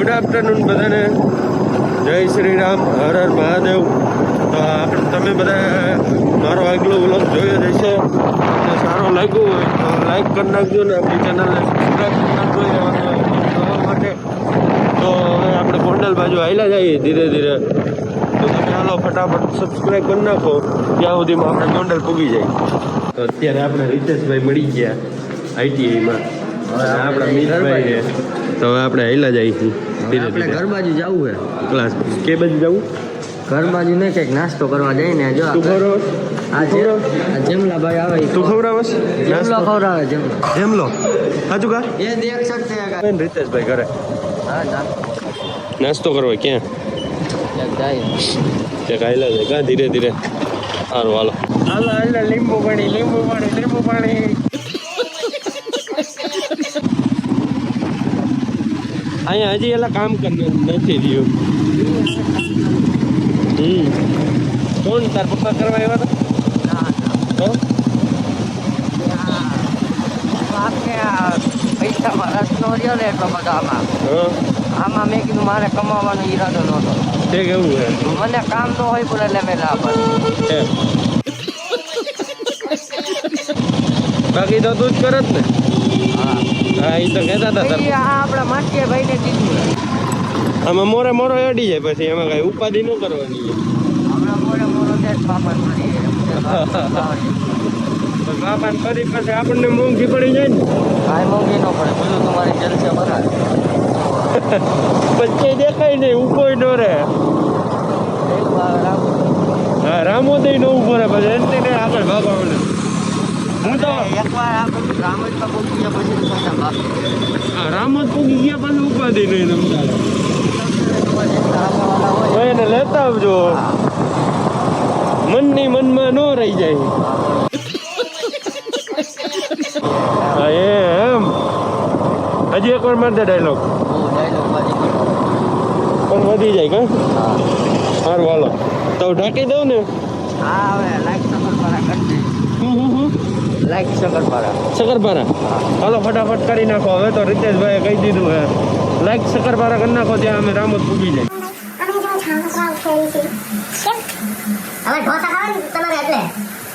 Good afternoon બધાને. જય શ્રી રામ, હર હર મહાદેવ. તો આપણે તમે બધા મારો આગલો વ્લોગ જોયો જ હશે. અને સારો લાગ્યો હોય તો લાઈક કરી નાખજો ને આપણી ચેનલને સબસ્ક્રાઈબ કરી નાખજો જોવા માટે. તો હવે આપણે ગોંડલ બાજુ હાલ્યા જઈએ ધીરે ધીરે. તો તમે હાલો ફટાફટ સબસ્ક્રાઈબ કરી નાખો. ત્યાં સુધીમાં આપણે ગોંડલ પૂગી જાય. તો અત્યારે આપણે રિતેશભાઈ મળી ગયા આઈટીઆઈમાં. આપણા મીરભાઈ છે તો હવે આપણે હેલા જઈએ છીએ. આપણે ઘર બાજુ જવું હે ક્લાસ કે બાજુ જવું? ઘર બાજુ ને કંઈક નાસ્તો કરવા જઈને જો તું આ જેમલાભાઈ આવે તું ખવડાવસ? જેમલો ખવડાવે જેમલો જેમ લો સાચું કા? એ દેખ શકતે હે રીતેશભાઈ ઘરે. હા નાસ્તો કરવા ક્યાં? જાય. કાયલા છે. કા ધીરે ધીરે? સારું હાલો. હાલો હાલો લીંબુ પાણી લીંબુ પાણી લીંબુ પાણી અહીંયા હજી એલા કામ કર નથી રહ્યું. હમ. કોણ તાર પપ્પા કરવા આવ્યા હતા? પૈસામાં રસ નો. રહ્યો ને એટલો બધો આમાં. આમાં મેં કીધું મારે કમાવાનો ઈરાદો નહોતો. તે કેવું છે? મને કામ ન હોય પણ એટલે મેં ના. બાકી તો તું જ કરત ને. હા હા એ તો કહેતા હતા આપણા માટીએ ભાઈને દીધું આમાં મોરે મોરો અડી જાય પછી એમાં કઈ ઉપાધિ ન કરવાની બાપાને કરી પછી આપણને મોંઘી પડી જાય ને. કાંઈ મોંઘી ન પડે બધું તમારી જલસે બરાબર પછી દેખાય નહીં ન વાર રાખો. હા રામોદય નો રહે પછી એને આગળ ભાગવાનું. હું તો એક વાર આપણે રામજમાં પહોંચી ગયા પછી પાછા પૂગી ગયા પછી ઉપાધિ નહીં તમને તમારે કામવાળા હોય. તો એને લેતા આવજો. મનની મનમાં ન રહી જાય. એમ. હજી એક વાર ડાયલોગ. પણ વધી જાય કા? સારું હાલો. તો ઢાંકી દઉં ને? હા, હવે Like શકરપારા. શકરપારા હાલો ફટાફટ કરી નાખો. હવે તો રીતેશભાઈએ કહી દીધું હે લાઈક શકરપારા કરી નાખો ત્યાં અમે રામોદ પૂગી જાય અમે જો છાંકવા ઉઠેલી છે કેમ હવે ઢોસા ખાવાનું તમારે એટલે.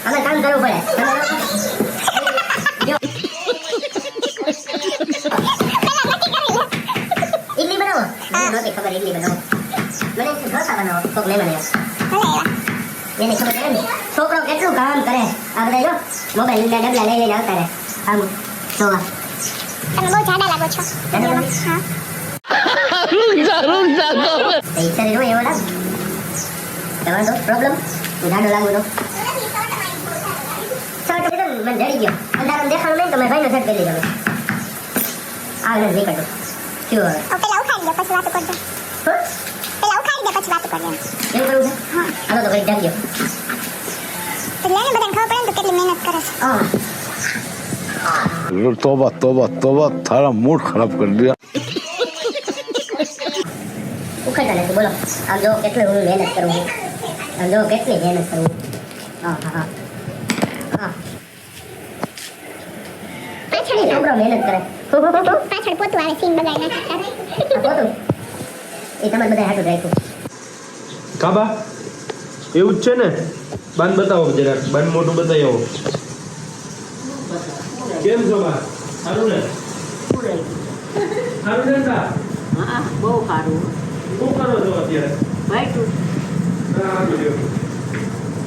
અમે કામ કરવું પડે. તમે લોકો- જો. ઈડલી બનાવો. મને નથી ખબર ઇડલી બનાવો. મને ઢોસા બનાવો. કોક આવ્યા. એની ખબર પડે ને છોકરો કેટલું કામ કરે આ બધા જો મોબાઈલ ના ડબલા લઈ લઈને આવતા રહે આમ જોવા તમે બહુ જાડા લાગો છો જાડા જ તોબા તોબા તોબા તારા મૂડ ખરાબ કરી દીધા બોલો આ જો કેટલી હું મહેનત કરું છું આમ જો કેટલી મહેનત કરું હા હા હા પાછળ છોકરો મહેનત કરે પાછળ પોતું આવે સીન બગાડી નાખે પોતું એ તમારે બધા હાટું રાખ્યું કાબા? એવું જ છે ને? બાન બતાવો જરાક. બાન મોટું બતાવી. આવો કેમ છો બા? સારું ને? સારું ને તા? હા, બહુ સારું. શું કરો છો અત્યારે? વાઈટું.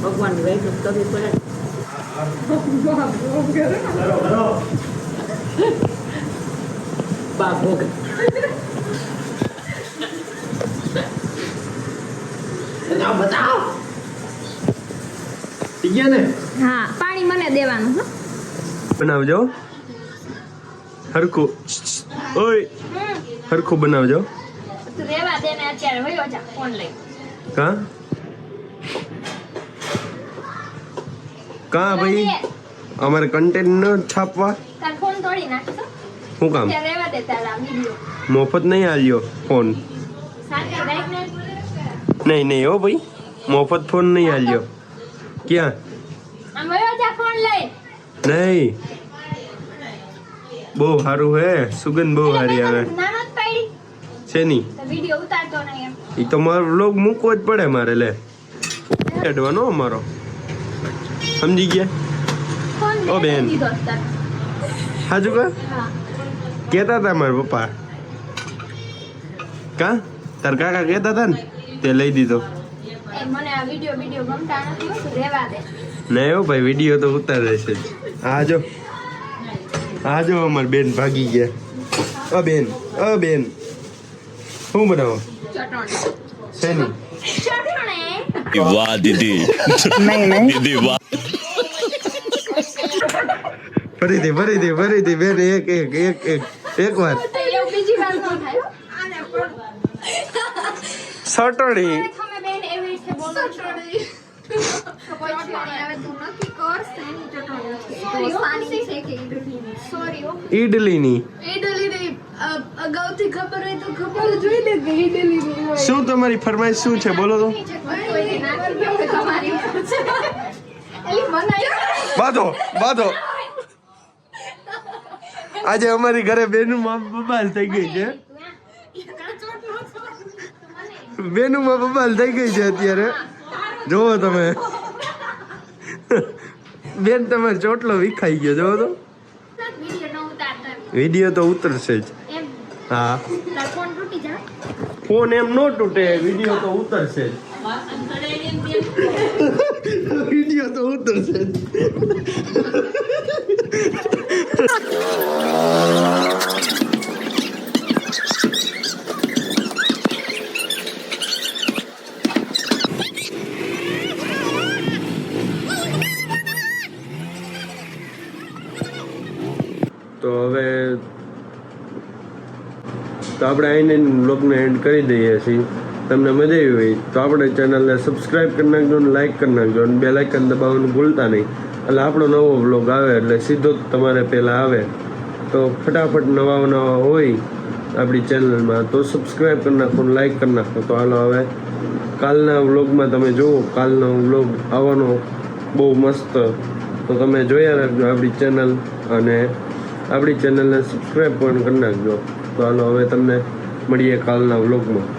ભગવાન વાઈટું કરવી પડે. બા ભોગ. બતાવો, બતાવો. થઈ ગયા ને? હા પાણી મને દેવાનું હો. બનાવજો. હરખું. ઓય. હરખું બનાવજો. તું રેવા દે ને અત્યારે વયો જા ફોન લઈ. કા? કા ભાઈ? અમારે કન્ટેન્ટ ન છાપવા. તાર ફોન તોડી નાખશો શું કામ? રેવા દે તારા વિડિયો. મફત નહીં આલ્યો ફોન. નહીં નહીં હો ભાઈ. મફત ફોન નહીં આલ્યો. ક્યાં? નહીં. બહુ સારું હે. સુગંધ બહુ સારી આવે. છે નહીં એ તો મારો વ્લોગ મૂકવો જ પડે મારે લે. એડવાનો અમારો. સમજી ગયા? ઓ બેન. હાજુ કા? કેતા કહેતા હતા મારા પપ્પા. કા? તાર કાકા કહેતા હતા ને? તે લઈ દીધો. મને આ વીડિયો વીડિયો ગમતા નથી હો, તો રહેવા દે. નહીં હો ભાઈ વીડિયો તો ઉતારે છે આ જો. આ જો અમારી બેન ભાગી ગયા. અ બેન અ બેન. શું બનાવો? ચટણી. શેની વાહ દીદી. દીદી વાહ. ફરીથી ફરીથી ફરીથી બેન એક એક એક એક એક વાર. સટણી. ચટણી ઈડલીની. અગાઉથી ખબર હોય તો ખબર જ હોય ને કે ઈડલીની શું તમારી ફરમાઈશ શું છે? બોલો તો. બાધો બાધો આજે અમારી ઘરે બેનું માં બબાલ થઈ ગઈ છે. બેનું માં બબાલ થઈ ગઈ છે અત્યારે. જોવો તમે. બેન તમારે ચોટલો વિખાઈ ગયો જોવો તો. વીડિયો તો ઉતરશે જ. હા. ફોન એમ નો તૂટે વીડિયો તો ઉતરશે જ. વીડિયો તો ઉતરશે જ. તો હવે તો આપણે આઈને બ્લોગને એન્ડ કરી દઈએ છીએ. તમને મજા આવી હોય તો આપણે ચેનલને સબસ્ક્રાઇબ કરી નાખજો અને લાઇક કરી નાખજો અને બે લાઇકન દબાવવાનું ભૂલતા નહીં. એટલે આપણો નવો બ્લોગ આવે એટલે સીધો જ તમારે પહેલાં આવે. તો ફટાફટ નવા નવા હોય આપણી ચેનલમાં તો સબસ્ક્રાઇબ કરી નાખો લાઈક કરી નાખો. તો હાલો હવે કાલના વ્લોગમાં તમે જુઓ, કાલનો વ્લોગ આવવાનો બહુ મસ્ત. તો તમે જોયા રાખજો આપણી ચેનલ અને આપણી ચેનલને સબસ્ક્રાઈબ પણ કરી નાખજો. તો હાલો હવે તમને મળીએ કાલના વ્લોગમાં